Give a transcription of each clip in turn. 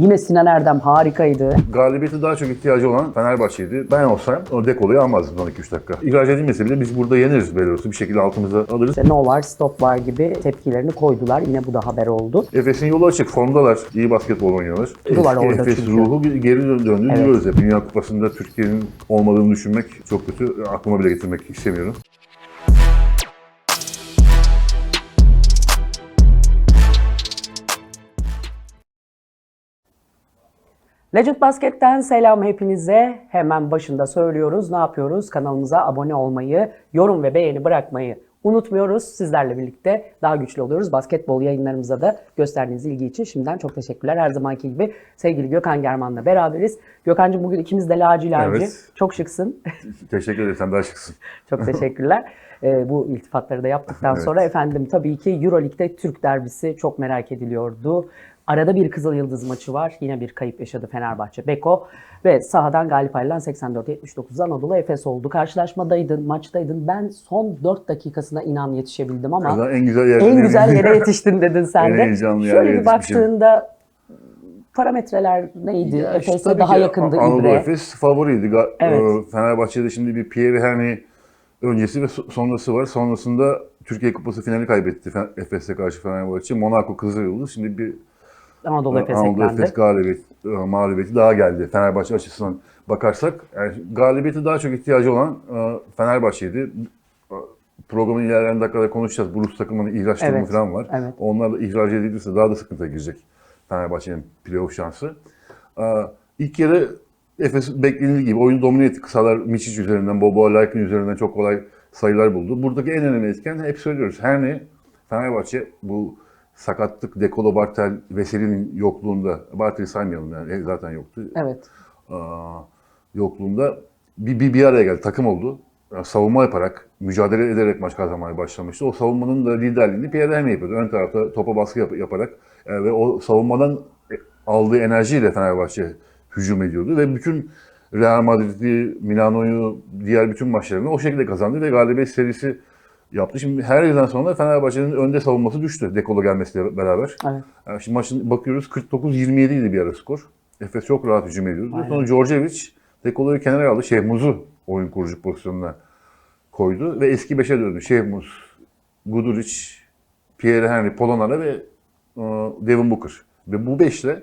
Yine Sinan Erdem harikaydı. Galibiyeti daha çok ihtiyacı olan Fenerbahçe'ydi. Ben olsam o dekoloyu almazdım son 2-3 dakika. İhraç edilmese bile biz burada yeniriz Belarus'u. Bir şekilde altımıza alırız. İşte no var, stop var gibi tepkilerini koydular. Yine bu da haber oldu. Efes'in yolu açık. Formdalar. İyi basketbol oynuyorlar. Eski orada Efes çünkü. ruhu geri döndüğünü Evet. biliyoruz hep. Dünya Kupası'nda Türkiye'nin olmadığını düşünmek çok kötü. Aklıma bile getirmek istemiyorum. Legend Basket'ten selam hepinize. Hemen başında söylüyoruz. Ne yapıyoruz? Kanalımıza abone olmayı, yorum ve beğeni bırakmayı unutmuyoruz. Sizlerle birlikte daha güçlü oluyoruz. Basketbol yayınlarımıza da gösterdiğiniz ilgi için şimdiden çok teşekkürler. Her zamanki gibi sevgili Gökhan German'la beraberiz. Gökhan'cığım bugün ikimiz de lacilerci. Evet. Çok şıksın. Teşekkür ederim. Sen daha şıksın. Çok teşekkürler. Ee, bu iltifatları da yaptıktan Evet. sonra efendim tabii ki Euroleague'de Türk derbisi çok merak ediliyordu. Arada bir Kızıl Yıldız maçı var. Yine bir kayıp yaşadı Fenerbahçe Beko. Ve sahadan galip ayrılan 84-79'da Anadolu Efes oldu. Karşılaşmadaydın, maçtaydın. Ben son 4 dakikasına inan yetişebildim ama en güzel en güzel yere yetiştin dedin sen En de. Şöyle bir baktığında parametreler neydi? Ya işte Efes'e tabii daha yakındı Anadolu İbre. Efes favoriydi. Evet. e, Fenerbahçe'de şimdi bir Pierre Henry öncesi ve so- sonrası var. Sonrasında Türkiye Kupası finali kaybetti Fe- Efes'e karşı Fenerbahçe. Monaco Kızılyıldız. Şimdi bir Anadolu Efes Anadolu eklendi. Efes galibiyet, e, mağlubiyeti daha geldi. Fenerbahçe açısından bakarsak yani galibiyeti daha çok ihtiyacı olan e, Fenerbahçe'ydi. E, Programın ilerleyen dakikada konuşacağız. Bu Rus takımının ihraç durumu Evet, falan var. evet. Onlar da ihraç edilirse daha da sıkıntıya girecek Fenerbahçe'nin playoff şansı. İlk yarı Efes beklenildiği gibi oyunu domine etti. Kısalar Miçic üzerinden, Bobo Larkin üzerinden çok kolay sayılar buldu. Buradaki en önemli etken hep söylüyoruz. Her ne Fenerbahçe bu sakatlık Dekolo Bartel Veseli'nin yokluğunda, Bartel'i saymayalım yani zaten yoktu. Evet. Aa, yokluğunda bir, bir, bir araya geldi. Takım oldu. Yani savunma yaparak, mücadele ederek maç kazanmaya başlamıştı. O savunmanın da liderliğini Pierre Henry yapıyordu. Ön tarafta topa baskı yap- yaparak e, ve o savunmadan e, aldığı enerjiyle Fenerbahçe hücum ediyordu ve bütün Real Madrid'i, Milano'yu, diğer bütün maçlarını o şekilde kazandı ve galibiyet serisi yaptı. Şimdi her yerden sonra Fenerbahçe'nin önde savunması düştü Dekolo gelmesiyle beraber. Evet. Yani şimdi maçın bakıyoruz 49-27 idi bir ara skor. Efes çok rahat hücum ediyordu. Aynen. Sonra Djordjevic Dekolo'yu kenara aldı. Şehmuz'u oyun kurucu pozisyonuna koydu ve eski beşe döndü. Şehmuz, Guduric, Pierre Henry, Polonara ve e, Devin Booker. Ve bu beşle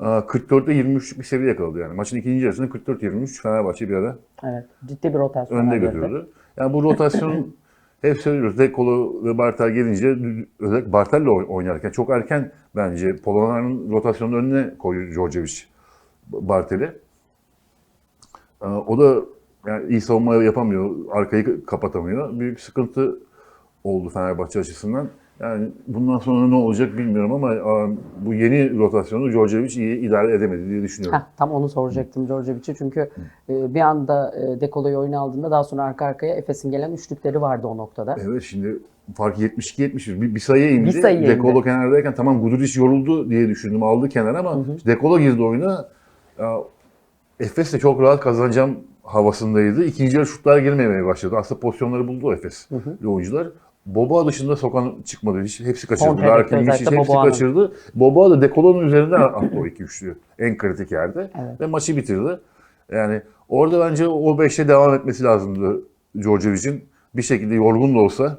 e, 44'te 23 bir seviye yakaladı yani. Maçın ikinci yarısında 44-23 Fenerbahçe bir ara Evet. Ciddi bir rotasyon. önde götürdü. Yani bu rotasyon hep söylüyoruz. Dekolo ve Bartel gelince özellikle Bartel'le oy- oynarken çok erken bence Polonar'ın rotasyonun önüne koyuyor Djordjevic Bartel'i. Ee, O da yani iyi savunma yapamıyor, arkayı kapatamıyor. Büyük sıkıntı oldu Fenerbahçe açısından. Yani bundan sonra ne olacak bilmiyorum ama aa, bu yeni rotasyonu Djordjevic iyi idare edemedi diye düşünüyorum. Heh, tam onu soracaktım Djordjevic'e çünkü e, bir anda e, Dekolo'yu oyuna aldığında daha sonra arka arkaya Efes'in gelen üçlükleri vardı o noktada. Evet şimdi fark 72-71. Bir, bir sayıya indi. Bir sayıya indi. Dekolo kenardayken tamam Guduric yoruldu diye düşündüm. Aldı kenara ama Dekolo girdi oyuna. Efes de çok rahat kazanacağım havasındaydı. İkinci yarı şutlar girmemeye başladı. Aslında pozisyonları buldu Efes oyuncular. Boba dışında sokan çıkmadı. Hiç, hepsi kaçırdı. Larkin, özellikle hepsi Boba'nın. kaçırdı. Boba da Dekolo'nun üzerinden attı o iki üçlüyü. En kritik yerde. Evet. Ve maçı bitirdi. Yani orada bence o beşte devam etmesi lazımdı Djordjevic'in. Bir şekilde yorgun da olsa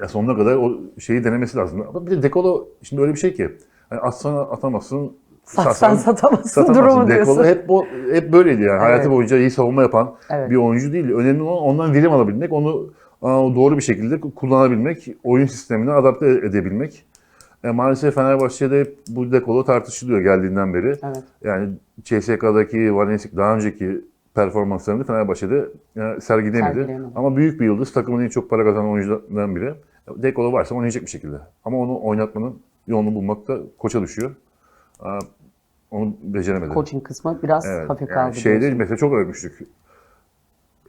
ya sonuna kadar o şeyi denemesi lazım. Ama bir de Dekolo şimdi öyle bir şey ki hani atsan atamazsın. Satsan satamazsın satamazsın. durumu Dekolo diyorsun. hep bu hep böyleydi yani. Hayatı Evet. boyunca iyi savunma yapan Evet. bir oyuncu değil. Önemli olan ondan verim alabilmek, onu doğru bir şekilde kullanabilmek, oyun sistemine adapte edebilmek. E, maalesef Fenerbahçe'de hep bu Dekolo tartışılıyor geldiğinden beri. Evet. Yani CSK'daki, Valencia daha önceki performanslarını Fenerbahçe'de e, sergilemedi. Ama büyük bir yıldız, takımın en çok para kazanan oyuncularından biri. Dekolo varsa oynayacak bir şekilde. Ama onu oynatmanın yolunu bulmak da koça düşüyor. Onu beceremedi. Coaching kısmı biraz Evet, hafif yani kaldı. şeyde diyorsun. mesela çok övmüştük.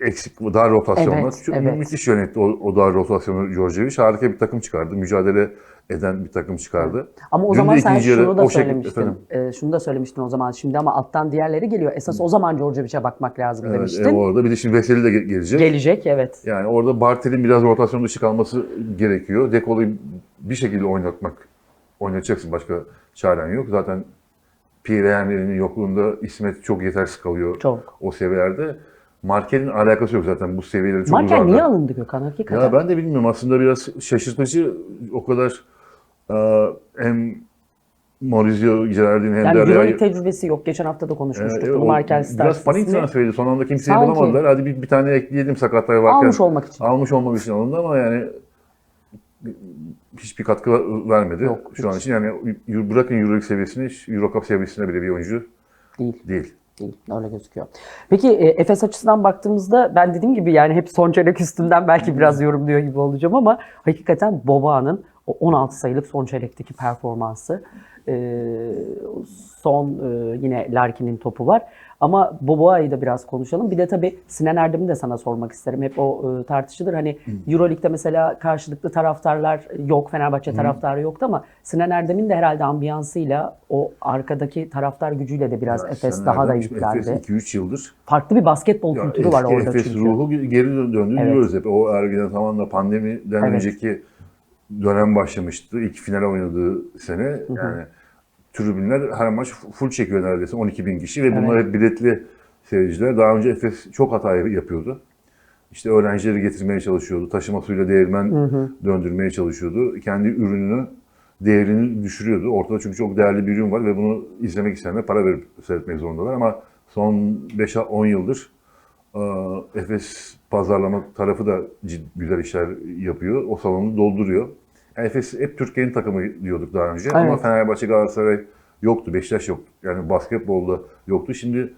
Eksik, dar rotasyonlar. Evet, Çok evet. Müthiş yönetti o, o dar rotasyonu Djordjevic. Harika bir takım çıkardı. Mücadele eden bir takım çıkardı. Ama o Dün zaman sen yarı şunu da o şekilde- söylemiştin. efendim. E, şunu da söylemiştin o zaman şimdi ama alttan diğerleri geliyor. Esas o zaman Djordjevic'e bakmak lazım Evet, demiştin. e, orada bir de şimdi Veseli de ge- gelecek. Gelecek evet. Yani orada Bartel'in biraz rotasyon dışı kalması gerekiyor. Dekolo'yu bir şekilde oynatmak, oynatacaksın. Başka çaren yok. Zaten Pierre Henry'nin yokluğunda İsmet çok yetersiz kalıyor Çok. o seviyelerde. Markel'in alakası yok zaten bu seviyeleri çok Markel uzardı. niye alındı Gökhan hakikaten? Ya ben de bilmiyorum aslında biraz şaşırtıcı o kadar e, hem Maurizio Girardin hem yani de Euroleague tecrübesi yok. Geçen hafta da konuşmuştuk. e, bunu o Markel biraz Stars panik ismi transferiydi. Son anda kimseyi Sanki. bulamadılar. Hadi bir, bir tane ekleyelim sakatlar varken. almış olmak için. Almış olmak için alındı ama yani hiçbir katkı vermedi. Yok, Şu an için yani bırakın Euroleague seviyesini, Euro Cup seviyesinde bile bir oyuncu Değil. değil. Değil. Öyle gözüküyor. Peki e, Efes açısından baktığımızda ben dediğim gibi yani hep son çeyrek üstünden belki biraz yorumluyor gibi olacağım ama hakikaten Boba'nın o 16 sayılık son çeyrekteki performansı e, son e, yine Larkin'in topu var. Ama Boboa'yı da biraz konuşalım. Bir de tabii Sinan Erdem'i de sana sormak isterim. Hep o e, tartışılır. Hani Euroleague'de mesela karşılıklı taraftarlar yok. Fenerbahçe taraftarı yoktu ama Sinan Erdem'in de herhalde ambiyansıyla o arkadaki taraftar gücüyle de biraz Yani Efes daha da nereden- yüklendi. Efes 2-3 yıldır Farklı bir basketbol Ya kültürü var orada Efes çünkü. ruhu geri dö- döndüğünü Evet. biliyoruz hep. O Ergin Ataman'la pandemiden Evet. önceki dönem başlamıştı. İlk final oynadığı sene. Yani tribünler her maç full çekiyor neredeyse 12 bin kişi ve bunlar hep biletli seyirciler. Daha önce Efes çok hata yapıyordu. İşte öğrencileri getirmeye çalışıyordu. Taşıma suyla değirmen döndürmeye çalışıyordu. Kendi ürününü, değerini düşürüyordu. Ortada çünkü çok değerli bir ürün var ve bunu izlemek isteyenler para verip seyretmek zorundalar. Ama son 5-10 yıldır Efes pazarlama tarafı da ciddi güzel işler yapıyor. O salonu dolduruyor. Efes hep Türkiye'nin takımı diyorduk daha önce ama Evet. Fenerbahçe, Galatasaray yoktu, Beşiktaş yoktu. Yani basketbolda yoktu. Şimdi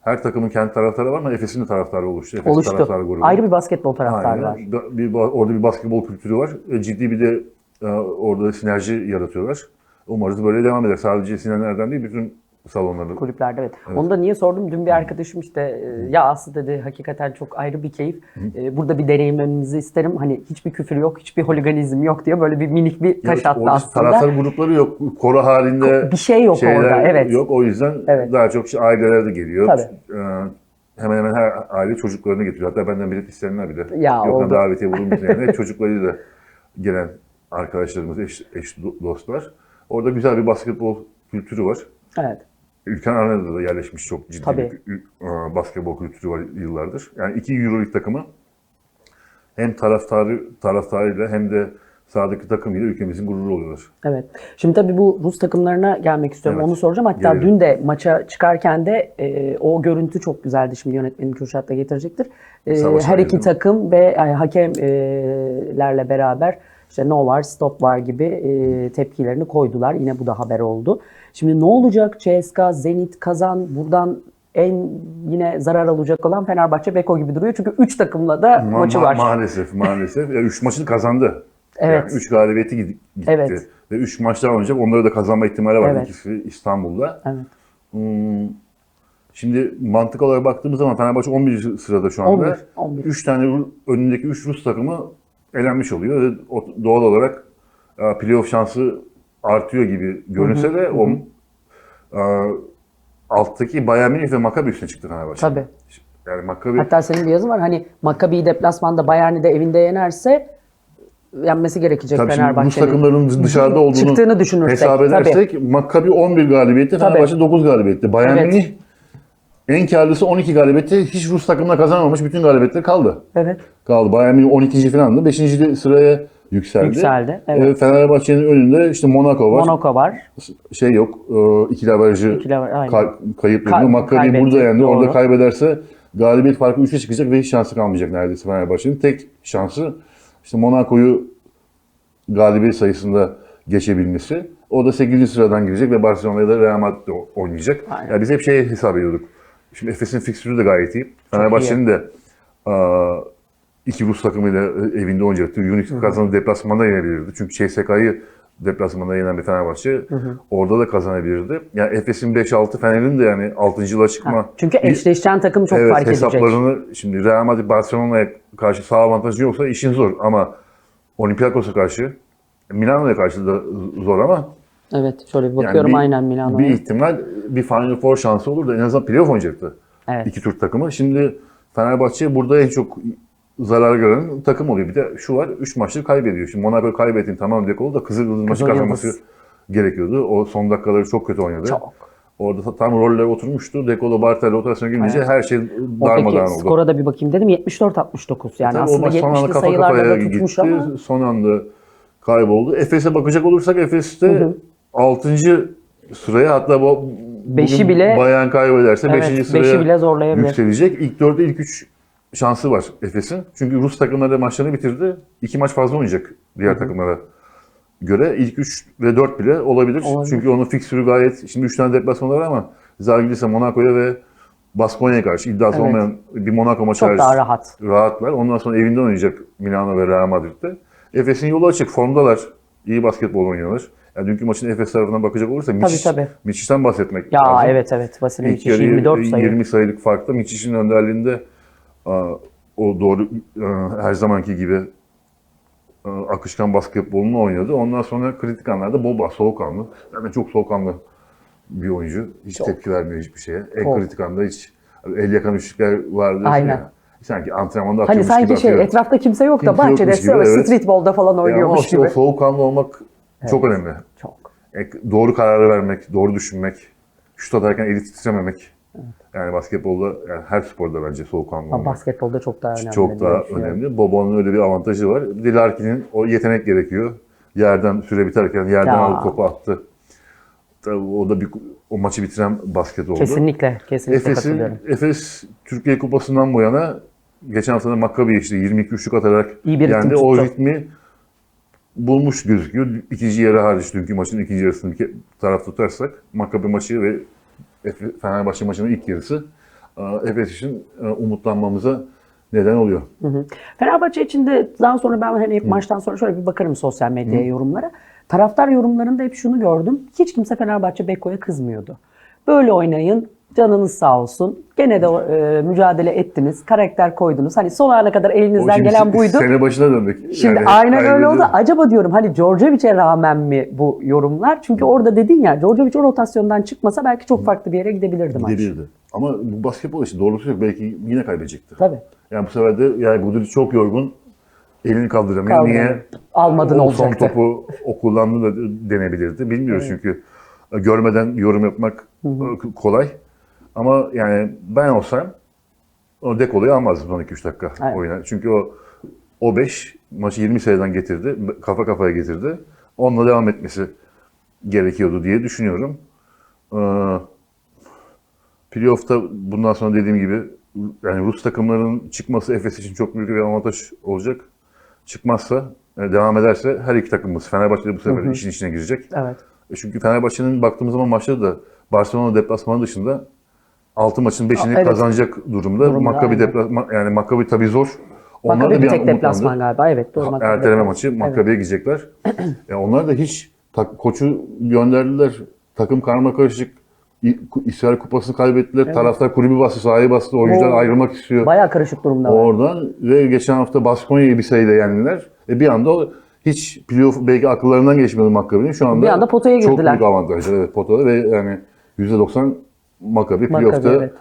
her takımın kendi taraftarı var ama Efes'in de taraftarı oluştu. Efes Oluştu. taraftarı grubu. Ayrı bir basketbol taraftarı var. Bir, orada bir basketbol kültürü var. E, Ciddi bir de e, orada sinerji yaratıyorlar. Umarız böyle devam eder. Sadece Sinan Erdem değil, bütün salonlarda. Kulüplerde evet. Onu da niye sordum? Dün bir arkadaşım işte e, ya Aslı dedi hakikaten çok ayrı bir keyif. E, Burada bir deneyimlemenizi isterim. Hani hiçbir küfür yok, hiçbir holiganizm yok diye böyle bir minik bir taş attı Orada aslında. Taraftar grupları yok. Koro halinde Bir şey yok şeyler orada, evet. yok. O yüzden Evet. daha çok işte aileler de geliyor. Tabii. E, hemen hemen her aile çocuklarını getiriyor. Hatta benden bilet isteyenler bile. Ya, oldu. davetiye bulunmuş yani. Hep çocuklarıyla gelen arkadaşlarımız, eş, eş do- dostlar. Orada güzel bir basketbol kültürü var. Evet. Ülken Arena'da da yerleşmiş çok ciddi Tabii. bir e, basketbol kültürü var yıllardır. Yani iki Euroleague takımı hem taraftarı taraftarıyla hem de sahadaki takımıyla ülkemizin gururu oluyorlar. Evet. Şimdi tabii bu Rus takımlarına gelmek istiyorum. Evet. Onu soracağım. Hatta Gelelim. dün de maça çıkarken de e, o görüntü çok güzeldi. Şimdi yönetmenim Kürşat da getirecektir. E, Savaş her iki mi? takım ve e, hakemlerle beraber işte no var, stop var gibi e, tepkilerini koydular. Yine bu da haber oldu. Şimdi ne olacak? CSKA, Zenit, Kazan buradan en yine zarar alacak olan Fenerbahçe, Beko gibi duruyor. Çünkü 3 takımla da Ma- maçı ma- var. Maalesef, maalesef. Ya üç maçını kazandı. Evet. Yani üç galibiyeti gitti. Evet. Ve üç maç daha oynayacak. Onları da kazanma ihtimali var. Evet. İkisi İstanbul'da. Evet. Hmm, Şimdi mantık olarak baktığımız zaman Fenerbahçe 11. sırada şu anda. 11, 11. 3 tane önündeki 3 Rus takımı elenmiş oluyor. Ve doğal olarak e, playoff şansı artıyor gibi görünse de o e, alttaki Bayern Münih ve Maccabi üstüne çıktı Fenerbahçe. Tabii. Yani Maccabi Hatta senin bir yazın var. Hani Maccabi'yi deplasmanda Bayern'i de evinde yenerse yenmesi gerekecek Tabii Fenerbahçe'nin. takımların dışarıda olduğunu Çıktığını düşünürsek, hesap tabii. edersek Maccabi 11 galibiyeti, Fenerbahçe 9 galibiyeti. Bayern Evet. Münih en karlısı 12 galibiyeti. Hiç Rus takımla kazanamamış. Bütün galibiyetler kaldı. Evet. Kaldı. Bayern Münih 12. falandı. 5. sıraya yükseldi. Yükseldi, evet. Ee, Fenerbahçe'nin önünde işte Monaco var. Monaco var. Şey yok. E, ikili averajı İkili kayıp kaybetti, burada yendi. doğru. Orada kaybederse galibiyet farkı 3'e çıkacak ve hiç şansı kalmayacak neredeyse Fenerbahçe'nin. Tek şansı işte Monaco'yu galibiyet sayısında geçebilmesi. O da 8. sıradan girecek ve Barcelona'ya da Real Madrid oynayacak. Aynen. Yani biz hep şey hesap ediyorduk. Şimdi Efes'in fikstürü de gayet iyi. Fenerbahçe'nin de aa, iki Rus takımıyla evinde oynayacaktı. Unic kazanıp deplasmanda yenebilirdi. Çünkü CSK'yı deplasmanda yenen bir Fenerbahçe orada da kazanabilirdi. Yani Efes'in 5-6 Fener'in de yani 6.lığa çıkma. Çünkü bir- eşleşen takım çok evet, fark edecek. hesaplarını şimdi Real Madrid Barcelona'ya karşı sağ avantajı yoksa işin zor ama Olympiakos'a karşı Milano'ya karşı da zor ama Evet. Şöyle bir yani bakıyorum bir- aynen bir Milano'ya. ihtimal bir Final Four şansı olur da en azından playoff oynayacaktı. Evet. İki Türk takımı. Şimdi Fenerbahçe burada en çok zarar gören takım oluyor. Bir de şu var, 3 maçları kaybediyor. Şimdi Monaco kaybettin tamam Dekolo da Kızıl Yıldız maçı kazanması gerekiyordu. O son dakikaları çok kötü oynadı. Çok. Orada ta- tam roller oturmuştu. Dekolo Bartel rotasyona girince Evet. her şey darmadağın oldu. skora da bir bakayım dedim 74-69 yani Tabii aslında maç son anda 70'li kafa sayılarda da gitti. tutmuş ama Son anda kayboldu. Efes'e bakacak olursak Efes'te 6. sıraya hatta bu Beşi bile- Bayan kaybederse Evet, 5. beşi sıraya bile zorlayabilir. yükselecek. İlk 4'e ilk 3 şansı var Efes'in. Çünkü Rus takımları maçlarını bitirdi. 2 maç fazla oynayacak diğer takımlara göre. İlk 3 ve 4 bile olabilir. Olabilir. Çünkü onun fiksürü gayet, şimdi 3 tane deplasmanı var ama Zalgiris'e, Monaco'ya ve Baskonya'ya karşı iddiası Evet. olmayan bir Monaco maçı çok daha rahat. rahatlar. Ondan sonra evinde oynayacak Milano ve Real Madrid'de. Efes'in yolu açık. Formdalar. İyi basketbol oynuyorlar. Yani dünkü maçın Efes tarafından bakacak olursa Miçic, tabii. Miçic'ten bahsetmek Ya lazım. evet evet Vasilij İlk yarı 24 sayı. 20 sayılık farkta Miçic'in önderliğinde o doğru aa, her zamanki gibi aa, akışkan basketbolunu oynadı. Ondan sonra kritik anlarda Boba soğukkanlı. Yani çok soğukkanlı bir oyuncu. Hiç Çok. tepki vermiyor hiçbir şeye. En Çok. kritik anda hiç el yakan üçlükler vardı. Aynen. Ya. Sanki antrenmanda Hani atıyormuş sanki gibi şey atıyor. etrafta kimse yok da bahçede gibi, evet. evet. streetball'da falan ama oynuyormuş işte gibi. o soğukkanlı olmak çok önemli. Çok. E, doğru kararı vermek, doğru düşünmek, şut atarken eli titrememek. Yani basketbolda, yani her sporda bence soğukkanlı olmak basketbolda çok daha önemli. çok daha önemli. Bobo'nun öyle bir avantajı var. Bir de Larkin'in o yetenek gerekiyor. Yerden süre biterken yerden Ya. aldı topu attı. Tabii o da bir o maçı bitiren basket oldu. Kesinlikle, kesinlikle Efes'in katılıyorum. Efes Türkiye Kupası'ndan bu yana geçen hafta da Maccabi işte 22 üçlük atarak İyi bir yendi. O tuttu. ritmi bulmuş gözüküyor. İkinci yarı hariç dünkü maçın ikinci yarısını bir taraf tutarsak Maccabi maçı ve Fenerbahçe maçının ilk yarısı e, Efes için e, umutlanmamıza neden oluyor. Fenerbahçe için de daha sonra ben hani hep maçtan sonra şöyle bir bakarım sosyal medyaya yorumlara. Taraftar yorumlarında hep şunu gördüm. Hiç kimse Fenerbahçe Beko'ya kızmıyordu. Böyle oynayın, canınız sağ olsun. Gene de e, mücadele ettiniz, karakter koydunuz. Hani son ana kadar O elinizden şimdi gelen buydu. Sene başına döndük. Şimdi Yani aynen öyle oldu. Acaba diyorum hani Djordjevic'e rağmen mi bu yorumlar? Çünkü orada dedin ya Djordjevic o rotasyondan çıkmasa belki çok farklı bir yere gidebilirdi maç. Gidebilirdi. Ama bu basketbol için doğrusu yok. Belki yine kaybedecekti. Tabii. Yani bu sefer de yani Guduric çok yorgun. Elini kaldıramıyor. Kaldıramıyor. Niye? Almadın o olacaktı. son topu o kullandı da denebilirdi. Bilmiyoruz çünkü görmeden yorum yapmak e, kolay. Ama yani ben olsam o dekoloyu almazdım son 2-3 dakika Evet. oyuna. Çünkü o o 5 maçı 20 sayıdan getirdi. Kafa kafaya getirdi. Onunla devam etmesi gerekiyordu diye düşünüyorum. Ee, Playoff'ta bundan sonra dediğim gibi yani Rus takımlarının çıkması Efes için çok büyük bir avantaj olacak. Çıkmazsa, e, devam ederse her iki takımımız Fenerbahçe de bu sefer işin içine girecek. Evet. E Çünkü Fenerbahçe'nin baktığımız zaman maçları da Barcelona deplasmanı dışında 6 maçın 5'ini Evet. kazanacak durumda. Durumda, Maccabi deplasman yani Maccabi tabii zor. Onlar Maccabi da bir tek an deplasman galiba. Evet doğru. Maccabi Erteleme maçı Maccabi'ye gidecekler. e onlar da hiç tak- koçu gönderdiler. Takım karma karışık. İsrail kupasını kaybettiler. Taraftar kulübü bastı, sahayı bastı. Oyuncular Oo. ayrılmak istiyor. Bayağı karışık durumda var. Oradan ve geçen hafta Baskonya'yı bir sayıyla yendiler. E bir anda o hiç playoff belki akıllarından geçmedi Maccabi'nin. Şu anda Bir anda potaya Çok girdiler. büyük avantajlar evet potada ve yani %90 Maccabi playoff'ta evet.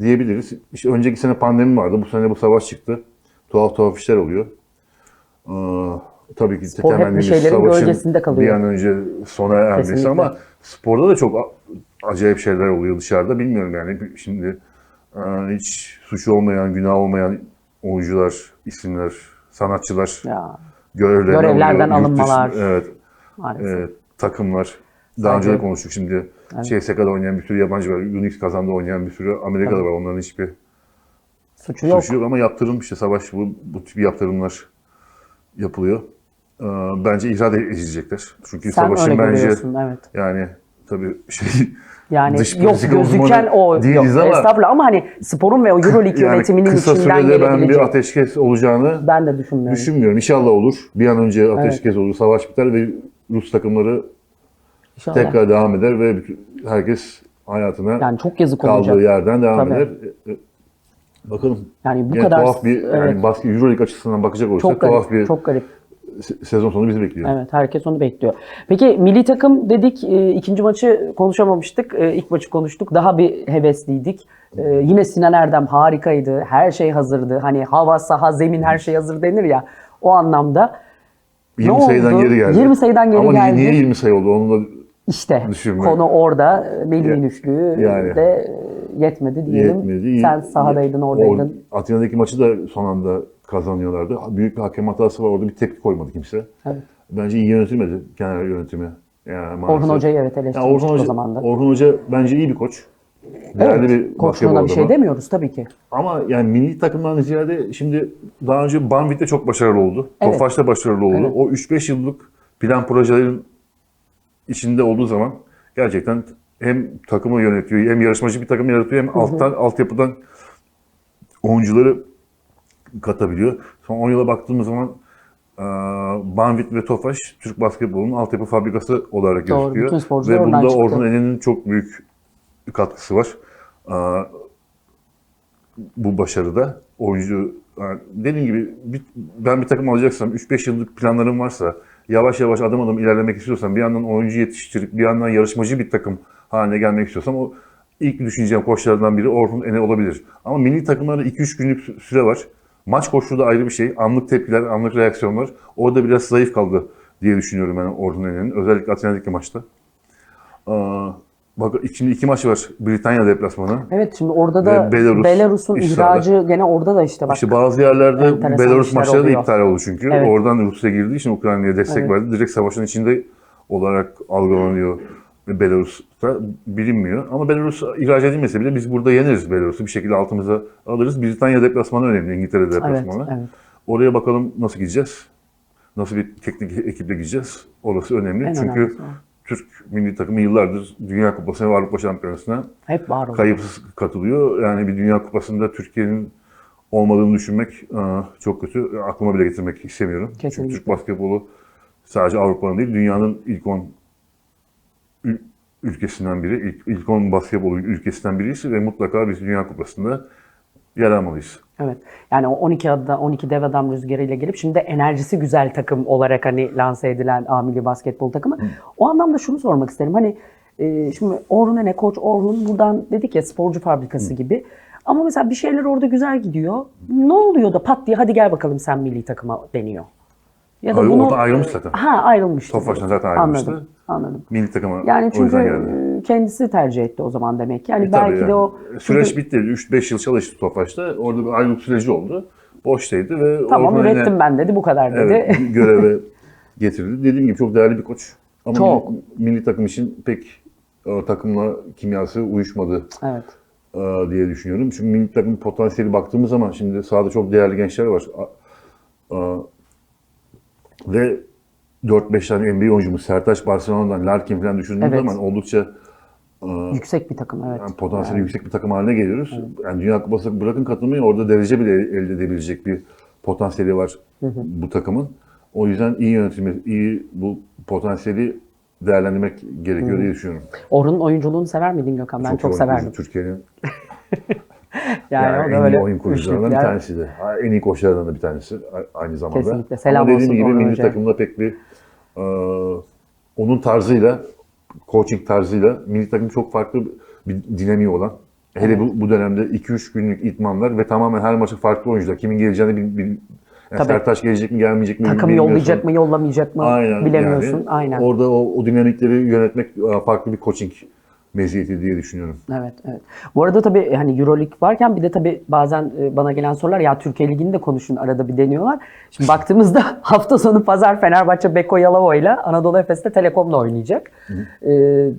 diyebiliriz. İşte önceki sene pandemi vardı. Bu sene bu savaş çıktı. Tuhaf tuhaf işler oluyor. Ee, tabii ki Spor hep bir şeylerin gölgesinde kalıyor. bir an önce sona ermesi ama sporda da çok acayip şeyler oluyor dışarıda. Bilmiyorum yani şimdi e, hiç suçu olmayan, günah olmayan oyuncular, isimler, sanatçılar Ya görevlerden, Görevlerden alınmalar. evet, maalesef. evet, takımlar. Daha önce de Sadece- konuştuk şimdi. CSK'da oynayan bir sürü yabancı var. Unix kazandı oynayan bir sürü Amerika'da var. Onların hiçbir Suçu yok. suçu yok ama yaptırım işte savaş bu, bu tip yaptırımlar yapılıyor. Ee, bence ihraç edilecekler. Çünkü Sen savaşın bence evet. yani tabii şey Yani dış yok gözüken o değiliz yok, ama estağfurullah ama hani sporun ve o Euroleague yani yönetiminin kısa içinden sürede ben bir ateşkes olacağını Ben de düşünmüyorum. düşünmüyorum. İnşallah olur. Bir an önce ateşkes olur, savaş biter ve Rus takımları İnşallah. tekrar devam eder ve herkes hayatına Yani çok yazık kaldığı olacak. yerden devam Tabii. eder. Bakalım. Yani bu Yani kadar tuhaf bir evet, yani basket Euroleague açısından bakacak olursak çok tuhaf garip. bir Çok garip. se- sezon sonu bizi bekliyor. Evet herkes onu bekliyor. Peki milli takım dedik e, ikinci maçı konuşamamıştık. E, ilk maçı konuştuk. Daha bir hevesliydik. E, yine Sinan Erdem harikaydı. Her şey hazırdı. Hani hava, saha, zemin her şey hazır denir ya. O anlamda 20 Ne sayıdan oldu? geri geldi. 20 sayıdan geri Ama geldi. niye 20 sayı oldu? Onu da İşte Düşünme. konu orada. Melih'in üçlüğü yani. de yetmedi diyelim. Yetmedi. Sen sahadaydın, oradaydın. Or- Atina'daki maçı da son anda kazanıyorlardı. Büyük bir hakem hatası var. Orada bir tepki koymadı kimse. Evet. Bence iyi yönetilmedi genel yönetimi. Yani maalesef. Orhun Hoca'yı evet Yani eleştirmiştik Orhun Hoca, o zaman da. Orhun Hoca bence iyi bir koç. Değerli bir Evet, koçluğuna basketbol bir şey demiyoruz tabii ki. Ama yani milli takımdan ziyade şimdi daha önce Banvit'te çok başarılı oldu. Evet. Tofaş'ta başarılı oldu. Evet. O 3-5 yıllık plan projelerin içinde olduğu zaman gerçekten hem takımı yönetiyor, hem yarışmacı bir takım yaratıyor, hem alttan altyapıdan oyuncuları katabiliyor. Son 10 yıla baktığımız zaman Banvit ve Tofaş Türk basketbolunun altyapı fabrikası olarak Doğru, gözüküyor. Ve bunda. Orhun Enen'in çok büyük katkısı var. Bu başarıda oyuncu yani dediğim gibi ben bir takım alacaksam 3-5 yıllık planlarım varsa yavaş yavaş adım adım ilerlemek istiyorsam bir yandan oyuncu yetiştirip bir yandan yarışmacı bir takım haline gelmek istiyorsam o ilk düşüneceğim koçlardan biri Orhun Ene olabilir. Ama milli takımlarda 2-3 günlük sü- süre var. Maç koçluğu da ayrı bir şey. Anlık tepkiler, anlık reaksiyonlar. Orada biraz zayıf kaldı diye düşünüyorum ben Orhun Ene'nin. Özellikle Atina'daki maçta. Aa, bak şimdi iki maç var. Britanya deplasmanı. Evet şimdi orada da Belarus Belarus'un ihracı gene orada da işte bak. İşte bazı yerlerde enteresan Belarus maçları da iptal oldu çünkü. Evet. Oradan Rusya girdiği için Ukrayna'ya destek Evet. verdi. Direkt savaşın içinde olarak algılanıyor Belarus'ta bilinmiyor. Ama Belarus ihraç edilmese bile biz burada yeneriz Belarus'u. Bir şekilde altımıza alırız. Britanya deplasmanı önemli. İngiltere evet, deplasmanı. evet. Oraya bakalım nasıl gideceğiz? Nasıl bir teknik ekiple gideceğiz? Orası önemli. En Çünkü önemlisi o. Türk milli takımı yıllardır Dünya Kupası'na ve Avrupa Şampiyonası'na Hep var oldu. kayıpsız katılıyor. Yani bir Dünya Kupası'nda Türkiye'nin olmadığını düşünmek aa, çok kötü. Aklıma bile getirmek istemiyorum. Çünkü Kesinlikle. Türk basketbolu sadece Avrupa'nın değil, dünyanın ilk 10 ül- ülkesinden biri, ilk, ilk 10 basketbol ülkesinden birisi ve mutlaka biz Dünya Kupası'nda yer almalıyız. Evet. Yani o 12 adda 12 dev adam rüzgarıyla gelip şimdi de enerjisi güzel takım olarak hani lanse edilen A milli basketbol takımı. O anlamda şunu sormak isterim. Hani e, şimdi Orhun Ene, Koç Orhun buradan dedik ya sporcu fabrikası gibi. Ama mesela bir şeyler orada güzel gidiyor. Ne oluyor da pat diye hadi gel bakalım sen milli takıma deniyor. Ya Hayır, oradan ayrılmış zaten. Ha ayrılmış. Tofaş'tan zaten ayrılmıştı. Anladım. Anladım. Milli takıma Yani o çünkü yüzden geldi. E, kendisi tercih etti o zaman demek. Yani E, belki de yani. o Süreç çünkü- bitti. 3-5 yıl çalıştı Tofaş'ta. Orada bir ayrılık süreci oldu. Boştaydı ve tamam Orhun Ene- ürettim ben dedi bu kadar dedi. Evet, göreve getirildi. Dediğim gibi çok değerli bir koç. Ama Çok. Milli, milli takım için pek e, takımla kimyası uyuşmadı evet. e, diye düşünüyorum. Çünkü milli takım potansiyeli baktığımız zaman şimdi sahada çok değerli gençler var. Ve 4-5 tane NBA oyuncumuz Sertaç Barcelona'dan Larkin falan düşündüğümüz Evet. zaman oldukça Yüksek bir takım evet. yani potansiyeli yüksek bir takım haline geliyoruz. Yani Dünya Kupası bırakın katılmayı orada derece bile elde edebilecek bir potansiyeli var bu takımın. O yüzden iyi yönetimi, iyi bu potansiyeli değerlendirmek gerekiyor diye düşünüyorum. Orhun'un oyunculuğunu sever miydin Gökhan? Ben çok, oyun severdim. Türkiye'nin Yani, yani en iyi öyle oyun kurucularından bir tanesi de. En iyi koçlarından da bir tanesi aynı zamanda. Kesinlikle. Selam Ama dediğim olsun gibi Orhun milli Hoca'ya. takımda pek bir e, onun tarzıyla, coaching tarzıyla milli takım çok farklı bir dinamiği olan. Hele bu, bu dönemde 2-3 günlük itmanlar ve tamamen her maçı farklı oyuncular. Kimin geleceğini bil, bil- yani Tabii. Sertaç gelecek mi gelmeyecek mi Takım bilmiyorsun. yollayacak mı yollamayacak mı Aynen, bilemiyorsun. yani Aynen. Orada o, o dinamikleri yönetmek e, farklı bir coaching meziyeti diye düşünüyorum. Evet, evet. Bu arada tabii hani Euroleague varken bir de tabii bazen e, bana gelen sorular ya Türkiye Ligi'ni de konuşun arada bir deniyorlar. Şimdi baktığımızda hafta sonu pazar Fenerbahçe Beko Yalova ile Anadolu Efes'te Telekom'la oynayacak. Ee,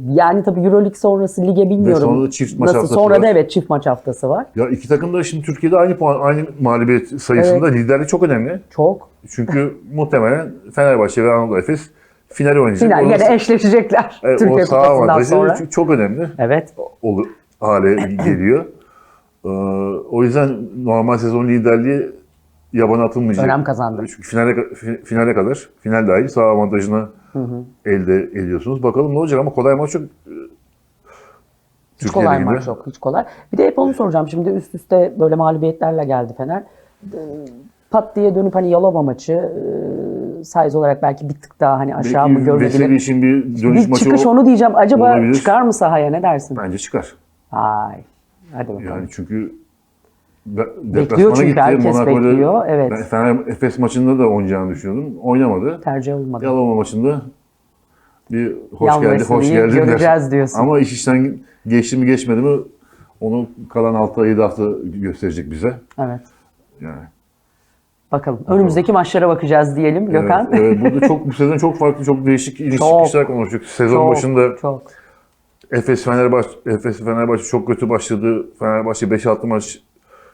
yani tabii Euroleague sonrası lige bilmiyorum. sonra da çift maç nasıl. haftası Sonra da var. evet çift maç haftası var. Ya iki takım da şimdi Türkiye'de aynı puan, aynı mağlubiyet sayısında liderlik çok önemli. Çok. Çünkü muhtemelen Fenerbahçe ve Anadolu Efes final oynayacak. Final Orası- gene eşleşecekler. Evet, Türkiye Kupası'ndan avantajı sonra. çok- çok önemli Evet. olur hale geliyor. Ee, o yüzden normal sezon liderliği yabana atılmayacak. Önem kazandı. Çünkü finale, fi- finale kadar, final dahil saha avantajını elde ediyorsunuz. Bakalım ne olacak ama kolay maç yok. Ee, Hiç Türkiye kolay maç yok, hiç kolay. Bir de hep onu soracağım. Şimdi üst üste böyle mağlubiyetlerle geldi Fener. Ee, Pat diye dönüp hani Yalova maçı e, size olarak belki bir tık daha hani aşağı mı görülebilir. için bir dönüş Bir maçı çıkış o- onu diyeceğim. Acaba olabilir. çıkar mı sahaya ne dersin? bence çıkar. Ay. Hadi bakalım. Yani çünkü Bekliyor deplasmana çünkü gitti. herkes Monaco'da- bekliyor, evet. Ben Fener Efes maçında da oynayacağını düşünüyordum. Oynamadı. Tercih olmadı. Yalova maçında bir hoş geldi, hoş der. göreceğiz diyorsun. Ama iş işten geçti mi geçmedi mi onu kalan 6-7 hafta gösterecek bize. Evet. Yani Bakalım. Önümüzdeki maçlara bakacağız diyelim Gökhan. Evet, evet, burada çok bu sezon çok farklı, çok değişik ilginç Çok. işler konuştuk. Sezon Çok, başında çok. Efes Fenerbahçe Efes Fenerbahçe çok kötü başladı. Fenerbahçe 5-6 maç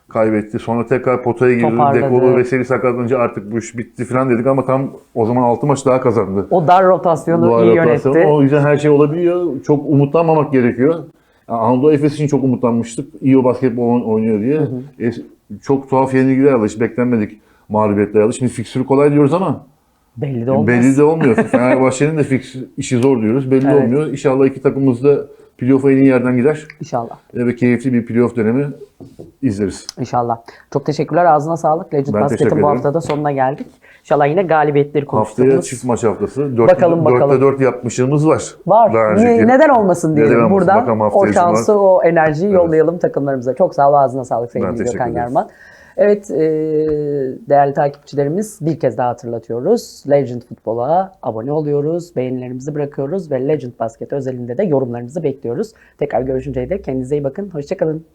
kaybetti. Sonra tekrar potaya girdi. Dekolo ve seri sakatlanınca artık bu iş bitti falan dedik ama tam o zaman 6 maç daha kazandı. O dar rotasyonu Bu iyi rotasyon. yönetti. O yüzden her şey olabiliyor. Çok umutlanmamak gerekiyor. Yani Anadolu Efes için çok umutlanmıştık. İyi o basketbol oynuyor diye. E, çok tuhaf yenilgiler aldı. Hiç beklenmedik mağlubiyetler aldı. Şimdi fiksürü kolay diyoruz ama Belli de olmaz. belli de olmuyor. Fenerbahçe'nin de fix işi zor diyoruz. Belli Evet. olmuyor. İnşallah iki takımımız da playoff'a en iyi yerden gider. İnşallah. Ve keyifli bir playoff dönemi izleriz. İnşallah. Çok teşekkürler. Ağzına sağlık. Legend Ben Basket'in bu afta haftada sonuna geldik. İnşallah yine galibiyetleri Haftaya konuştuğumuz. çift maç haftası. Bakalım, bakalım. 4'te 4 yapmışlığımız var. Var. Daha önceki. neden olmasın diyelim. Neden olmasın? Buradan o haftaya şansı, Cuma. o enerjiyi yollayalım takımlarımıza. Çok sağ ol. Ağzına sağlık sevgili Gökhan. German. Evet, e, değerli takipçilerimiz bir kez daha hatırlatıyoruz. Legend Futbol'a abone oluyoruz, beğenilerimizi bırakıyoruz ve Legend Basket özelinde de yorumlarınızı bekliyoruz. Tekrar görüşünceye dek kendinize iyi bakın. Hoşçakalın.